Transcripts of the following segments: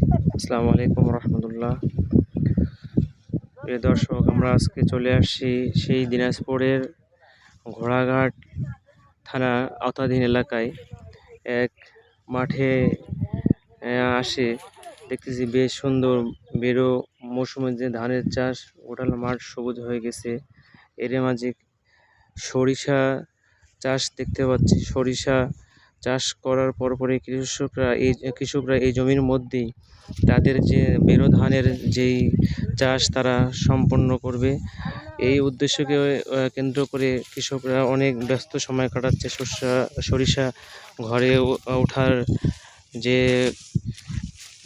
আসসালামু আলাইকুম রহমতুল্লাহ। প্রিয় দর্শক, আমরা আজকে চলে আসছি সেই দিনাজপুরের ঘোড়াঘাট থানা আওতাধীন এলাকায়। এক মাঠে আসে, দেখতেছি বেশ সুন্দর বেরো মৌসুমের যে ধানের চাষ, গোটাল মাঠ সবুজ হয়ে গেছে। এর মাঝে সরিষা চাষ দেখতে পাচ্ছি। সরিষা চাষ করার পর পরে কৃষকরা এই কৃষকরা এই জমির মধ্যেই তাদের যে বেরো ধানের যেই চাষ তারা সম্পন্ন করবে। এই উদ্দেশ্যকে কেন্দ্র করে কৃষকরা অনেক ব্যস্ত সময় কাটাচ্ছে। সর্ষা সরিষা ঘরে ওঠার যে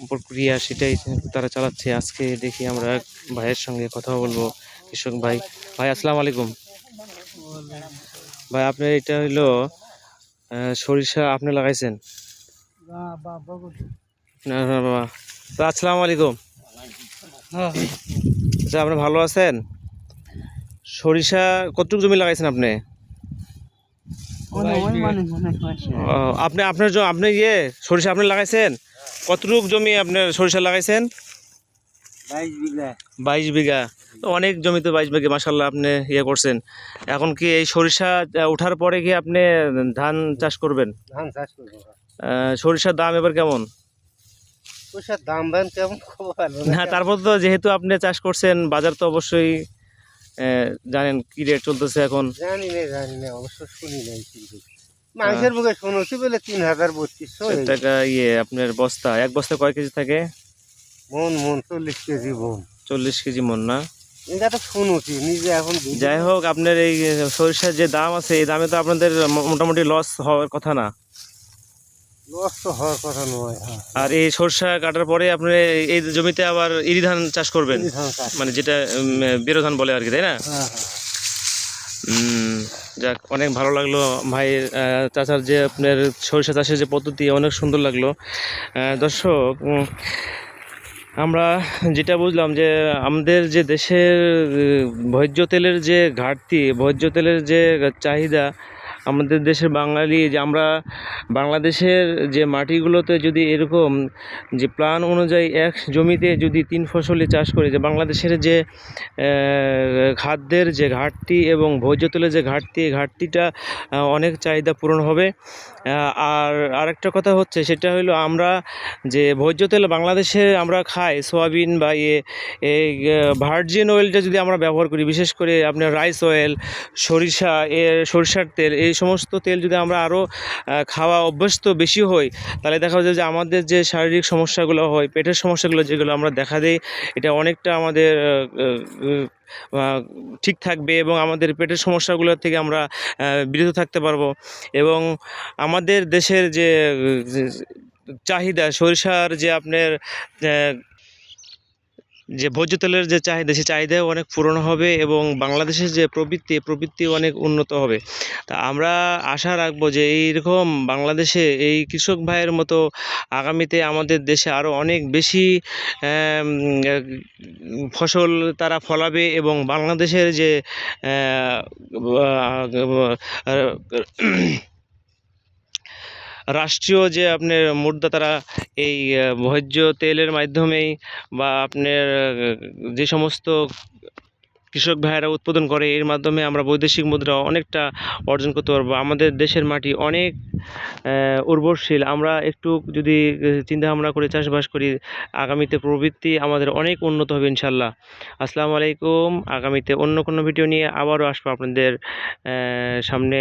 প্রক্রিয়া সেটাই তারা চালাচ্ছে। আজকে দেখি আমরা ভাইয়ের সঙ্গে কথা বলব। কৃষক ভাই ভাই আসসালামু আলাইকুম। ভাই আপনার এটা আহ, সরিষা আপনি লাগাইছেন? আসসালামু আলাইকুম। আচ্ছা আপনি ভালো আছেন? সরিষা কতটুকু জমি লাগাইছেন আপনি? আপনি আপনার আপনি ইয়ে সরিষা আপনি লাগাইছেন? কতটুকু জমি আপনার সরিষা লাগাইছেন? বাইশ বিঘা। তো অনেক জমিতে বাইশ বিঘা মাসাল্লাহ আপনি ইয়ে করছেন। এখন কি এই সরিষা ওঠার পরে কি আপনি ধান চাষ করবেন? ধান চাষ করব। আহ, সরিষার দাম এবার কেমন? পয়সার দাম কেমন না। তারপর তো যেহেতু আপনি চাষ করছেন বাজার তো অবশ্যই জানেন কি রেট চলতেছে এখন। জানি না জানি না অবশ্য শুনি নাই কিন্তু। মানুষের মুখে শুনেছি বলে তিন হাজার বত্রিশশো টাকা ইয়ে আপনার বস্তা এক বস্তা কয় কেজি থাকে? মন মন চল্লিশ কেজি মন। চল্লিশ কেজি মন না? এটা তো শুনেছি নিজে এখন যাই হোক আপনার এই সরিষার যে দাম আছে এই দামে তো আপনাদের মোটামুটি লস হওয়ার কথা না? লস তো হওয়ার কথা নয় হ্যাঁ। আর এই সরষা কাটার পরে আপনি এই জমিতে আবার ইরি ধান চাষ করবেন? মানে যেটা বেরো ধান বলে আর কি তাই না? হ্যাঁ হ্যাঁ। উম, যাক অনেক ভালো লাগল ভাই আহ, চাচার যে আপনার সরিষা চাষের যে পদ্ধতি অনেক সুন্দর লাগল। দর্শক আমরা যেটা বুঝলাম যে আমাদের যে দেশের ভোজ্য তেলের যে ঘাটতি, ভোজ্য তেলের যে চাহিদা আমাদের দেশের বাঙালি যে আমরা বাংলাদেশের যে মাটিগুলোতে যদি এরকম যে প্ল্যান অনুযায়ী এক জমিতে যদি তিন ফসলি চাষ করে, যে বাংলাদেশের যে খাদ্যের যে ঘাটতি এবং ভোজ্য তেলের যে ঘাটতি ঘাটতিটা অনেক চাহিদা পূরণ হবে। আর আরেকটা কথা হচ্ছে, সেটা হলো আমরা যে ভোজ্য তেল বাংলাদেশে আমরা খাই, সোয়াবিন বা ইয়ে এই ভার্জিন অয়েলটা যদি আমরা ব্যবহার করি, বিশেষ করে আপনার রাইস অয়েল, সরিষা, এর সরিষার তেল, এই সমস্ত তেল যদি আমরা আরও খাওয়া অভ্যস্ত বেশি হই, তাহলে দেখা যায় যে আমাদের যে শারীরিক সমস্যাগুলো হয়, পেটের সমস্যাগুলো যেগুলো আমরা দেখা দিই, এটা অনেকটা আমাদের ঠিক থাকবে এবং আমাদের পেটের সমস্যাগুলো থেকে আমরা বিরত থাকতে পারব। এবং আমাদের দেশের যে চাহিদা, সরিষার যে আপনার যে ভোজ্য তেলের যে চাহিদা সেই চাহিদাও অনেক পূরণ হবে এবং বাংলাদেশের যে প্রবৃত্তি প্রবৃত্তি অনেক উন্নত হবে। তা আমরা আশা রাখব যে এইরকম বাংলাদেশে এই কৃষক ভাইয়ের মতো আগামীতে আমাদের দেশে আরও অনেক বেশি ফসল তারা ফলাবে এবং বাংলাদেশের যে রাষ্ট্রীয় যে আপনার মুদ্রা তারা এই ভোজ্য তেলের মাধ্যমেই বা আপনার যে সমস্ত কৃষক ভাইয়েরা উৎপাদন করে, এর মাধ্যমে আমরা বৈদেশিক মুদ্রা অনেকটা অর্জন করতে পারব। আমাদের দেশের মাটি অনেক উর্বরশীল। আমরা একটু যদি চিন্তা ভাবনা করে চাষবাস করি, আগামীতে প্রবৃত্তি আমাদের অনেক উন্নত হবে ইনশাল্লাহ আসসালামু আলাইকুম। আগামীতে অন্য কোনো ভিডিও নিয়ে আবারও আসব আপনাদের সামনে।